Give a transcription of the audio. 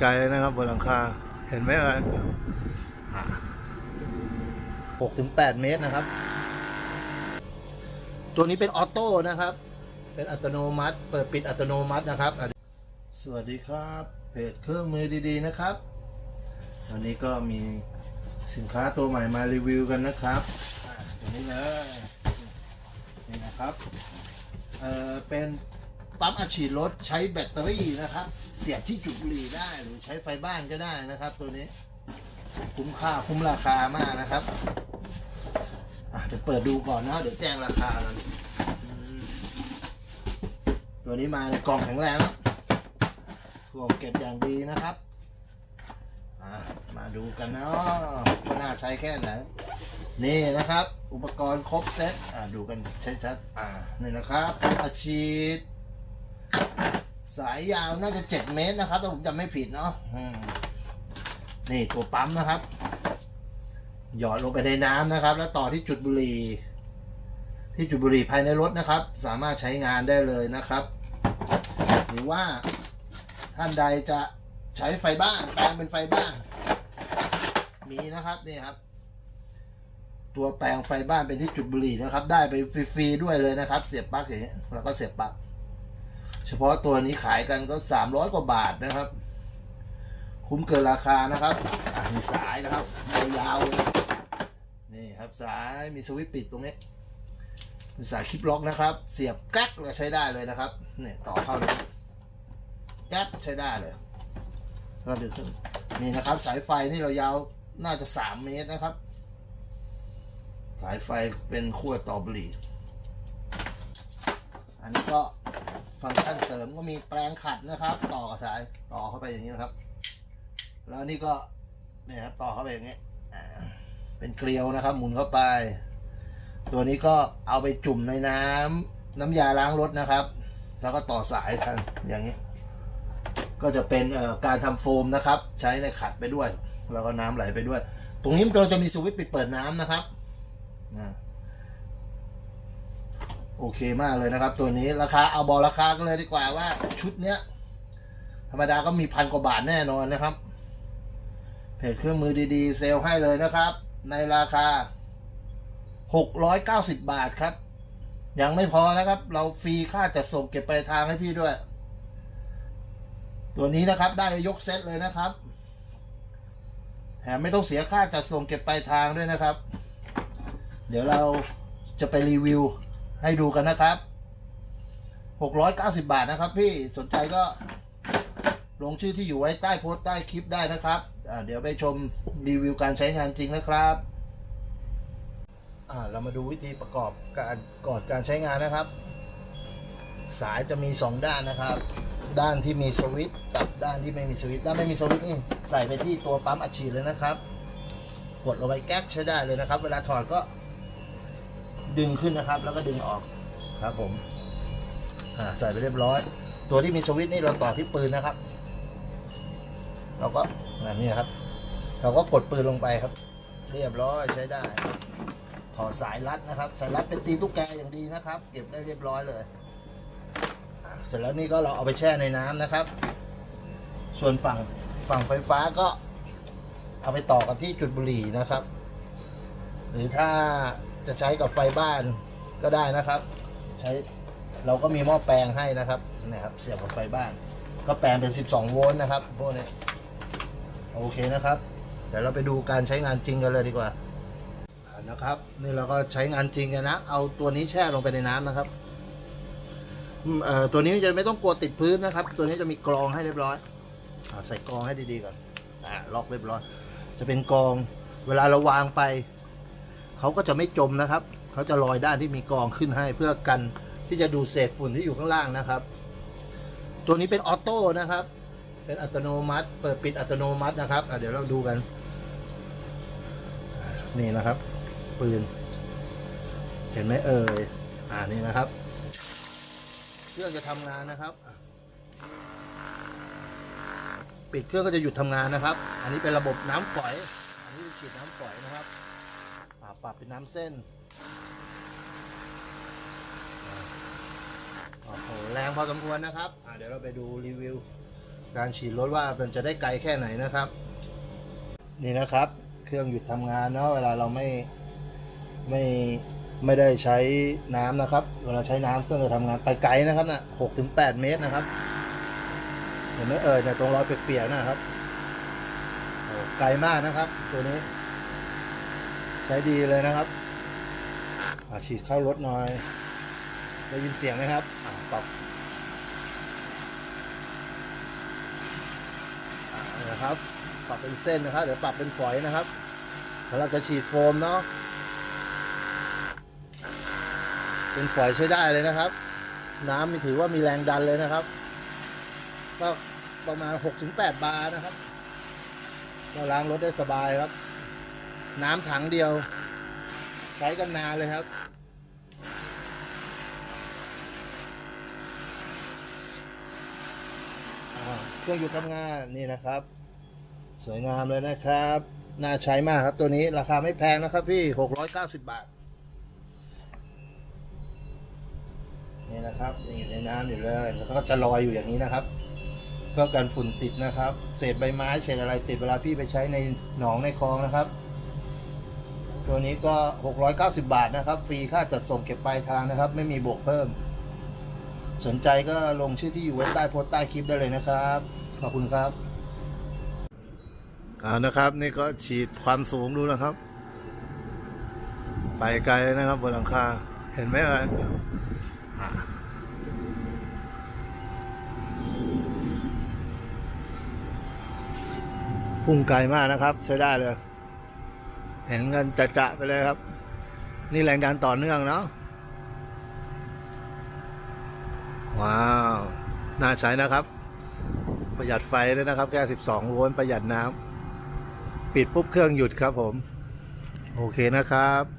ไกลเลยนะครับบนหลังคา เห็นไหมเอ่ยหกถึงแปดเมตรนะครับ ตัวนี้เป็นออโต้นะครับ เป็นอัตโนมัติ เปิดปิดอัตโนมัตินะครับ สวัสดีครับเพจเครื่องมือดีๆนะครับ วันนี้ก็มีสินค้าตัวใหม่มารีวิวกันนะครับตัวนี้เลยนี่นะครับ เออเป็น ปั๊มอัดฉีดรถใช้แบตเตอรี่นะครับ เสียบที่จุดบุหรี่ได้หรือใช้ไฟบ้านก็ได้นะครับ ตัวนี้ คุ้มค่าคุ้มราคามากนะครับอะเดี๋ยวเปิดดูก่อนนะเดี๋ยวแจ้งราคากันตัวนี้มาในกล่องแข็งแรงครับกล่องเก็บอย่างดีนะครับมาดูกันเนาะว่าน่าใช้แค่ไหนนี่นะครับ อุปกรณ์ครบเซตดูกันชัดๆนี่นะครับอาชีด สายยาวน่าจะ7เมตรนะครับถ้าผมจำไม่ผิดเนาะนี่ตัวปั๊มนะครับ หยอดลงไปในน้ำนะครับ แล้วต่อที่จุดบุหรี่ ที่จุดบุหรี่ภายในรถนะครับ สามารถใช้งานได้เลยนะครับ หรือว่าท่านใดจะใช้ไฟบ้านแปลงเป็นไฟบ้านมีนะครับนี่ครับ ตัวแปลงไฟบ้านเป็นที่จุดบุหรี่นะครับ ได้ไปฟรีๆด้วยเลยนะครับ เสียบปลั๊กอย่างนี้ยแล้วก็เสียบปลั๊ก เฉพาะตัวนี้ขายกันก็สามร้อยกว่าบาทนะครับ คุ้มเกินราคานะครับมีสายนะครับยาวๆนี่ครับสายมีสวิตช์ปิดตรงนี้มีสายคลิปล็อกนะครับ เสียบแก๊กเลยใช้ได้เลยนะครับเนี่ยต่อเข้าเลยแก๊กใช้ได้เลยก็ดึงขึ้นนี่นะครับ สายไฟนี่เรายาวน่าจะสามเมตรนะครับ สายไฟเป็นขั้วต่อบหลีอันนี้ก็ ฟังก์ชันเสริมก็มีแปลงขัดนะครับ ต่อสายต่อเข้าไปอย่างนี้นะครับ แล้วนี่ก็เนี่ยครับต่อเข้าไปอย่างนี้เป็นเกลียวนะครับ หมุนเข้าไป ตัวนี้ก็เอาไปจุ่มในน้ำน้ำยาล้างรถนะครับ แล้วก็ต่อสายทางอย่างนี้ ก็จะเป็นการทำโฟมนะครับ ใช้ในขัดไปด้วย แล้วก็น้ำไหลไปด้วย ตรงนี้เราจะมีสวิตช์ปิดเปิดน้ำนะครับนะ โอเคมากเลยนะครับ ตัวนี้ราคาเอาบอกราคากันเลยดีกว่าว่าชุดเนี้ย ธรรมดาก็มีพันกว่าบาทแน่นอนนะครับ เพจเครื่องมือดีๆ เซลให้เลยนะครับ ในราคา 690 บาทครับ ยังไม่พอนะครับ เราฟรีค่าจัดส่งเก็บไปลายทางให้พี่ด้วย ตัวนี้นะครับได้ยกเซตเลยนะครับแถมไม่ต้องเสียค่าจัดส่งเก็บปลายทางด้วยนะครับ เดี๋ยวเราจะไปรีวิว ให้ดูกันนะครับ 690 บาทนะครับ พี่สนใจก็ลงชื่อที่อยู่ไว้ใต้โพสต์ใต้คลิปได้นะครับเดี๋ยวไปชมรีวิวการใช้งานจริงนะครับเรามาดูวิธีประกอบการก่อนการใช้งานนะครับ สายจะมี 2 ด้านนะครับ ด้านที่มีสวิตกับด้านที่ไม่มีสวิตด้านไม่มีสวิตนี่ใส่ไปที่ตัวปั๊มอัดฉีดเลยนะครับ กดลงไปแก๊กใช้ได้เลยนะครับ เวลาถอดก็ ดึงขึ้นนะครับ แล้วก็ดึงออกครับผมอ่าใส่ไปเรียบร้อย ตัวที่มีสวิตช์นี่เราต่อที่ปืนนะครับ เราก็แบบนี้ครับ เราก็กดปืนลงไปครับ เรียบร้อยใช้ได้ถอดสายรัดนะครับ สายรัดเป็นตีตุ๊กแกอย่างดีนะครับ เก็บได้เรียบร้อยเลยเสร็จแล้วนี่ก็เราเอาไปแช่ในน้ำนะครับ ส่วนฝั่งฝั่งไฟฟ้าก็เอาไปต่อกันที่จุดบุหรี่นะครับ หรือถ้า จะใช้กับไฟบ้านก็ได้นะครับ ใช้เราก็มีหม้อแปลงให้นะครับนะครับ เสียบกับไฟบ้าน ก็แปลงเป็น 12 โวลต์นะครับพวกนี้โอเคนะครับ เดี๋ยวเราไปดูการใช้งานจริงกันเลยดีกว่านะครับ นี่เราก็ใช้งานจริงกันนะ เอาตัวนี้แช่ลงไปในน้ำนะครับเอ่อตัวนี้จะไม่ต้องกลัวติดพื้นนะครับ ตัวนี้จะมีกรองให้เรียบร้อยอใส่กรองให้ดีๆก่อนอล็อกเรียบร้อย จะเป็นกรองเวลาเราวางไป เขาก็จะไม่จมนะครับ เขาจะลอยด้านที่มีกองขึ้นให้เพื่อกันที่จะดูดเศษฝุ่นที่อยู่ข้างล่างนะครับ ตัวนี้เป็นออโต้นะครับ เป็นอัตโนมัติ เปิดปิดอัตโนมัตินะครับเดี๋ยวเราดูกัน นี่นะครับ ปืน เห็นไหมเอ่ยอ่านี่นะครับเครื่องจะทำงานนะครับ ปิดเครื่องก็จะหยุดทำงานนะครับ อันนี้เป็นระบบน้ำฝอย อันนี้เป็นฉีดน้ำฝอยนะครับ ปรับเป็นน้ำเส้นโอ้โหแรงพอสมควรนะครับเดี๋ยวเราไปดูรีวิว การฉีดรถว่ามันจะได้ไกลแค่ไหนนะครับ นี่นะครับ เครื่องหยุดทำงานเนาะเวลาเราไม่ไม่ไม่ได้ใช้น้ำนะครับ เวลาใช้น้ำเครื่องจะทำงานไปไกลนะครับนะหกถึงแปดเมตรนะครับเห็นไหมเอ่ยในยตรงรอยเปียกๆนะครับไกลมากนะครับ ตัวนี้ ใช้ดีเลยนะครับอาฉีดเข้ารถหน่อย ได้ยินเสียงไหมครับปรับนะครับ ปรับเป็นเส้นนะครับ เดี๋ยวปรับเป็นฝอยนะครับแล้วเราจะฉีดโฟมเนาะ เป็นฝอยใช้ได้เลยนะครับ น้ำมีถือว่ามีแรงดันเลยนะครับ ก็ประมาณ 6-8 บาร์นะครับ ก็ล้างรถได้สบายครับ น้ำถังเดียว ใช้กันนานเลยครับ เครื่องอยู่ทำงานนี่นะครับ สวยงามเลยนะครับ น่าใช้มากครับตัวนี้ราคาไม่แพงนะครับพี่ 690 บาท นี่นะครับยังอยู่ในน้ำอยู่เลยแล้วก็จะลอยอยู่อย่างนี้นะครับเพื่อกันฝุ่นติดนะครับ เศษใบไม้เศษอะไรติดเวลาพี่ไปใช้ในหนองในคลองนะครับ ตัวนี้ก็ 690 บาทนะครับ ฟรีค่าจัดส่งเก็บปลายทางนะครับ ไม่มีบวกเพิ่ม สนใจก็ลงชื่อที่อยู่ไว้ใต้โพสต์ใต้คลิปได้เลยนะครับ ขอบคุณครับอ่านะครับ นี่ก็ฉีดความสูงดูนะครับ ไปไกลเลยนะครับบนหลังคา เห็นไหมเอ่ยพุ่งไกลมากนะครับ ใช้ได้เลย เห็นกันจะจะๆไปเลยครับ นี่แรงดันต่อเนื่องเนาะว้าว น่าใช้นะครับ ประหยัดไฟด้วยนะครับ แค่ 12 โวลต์ประหยัดน้ำปิดปุ๊บเครื่องหยุดครับผม โอเคนะครับ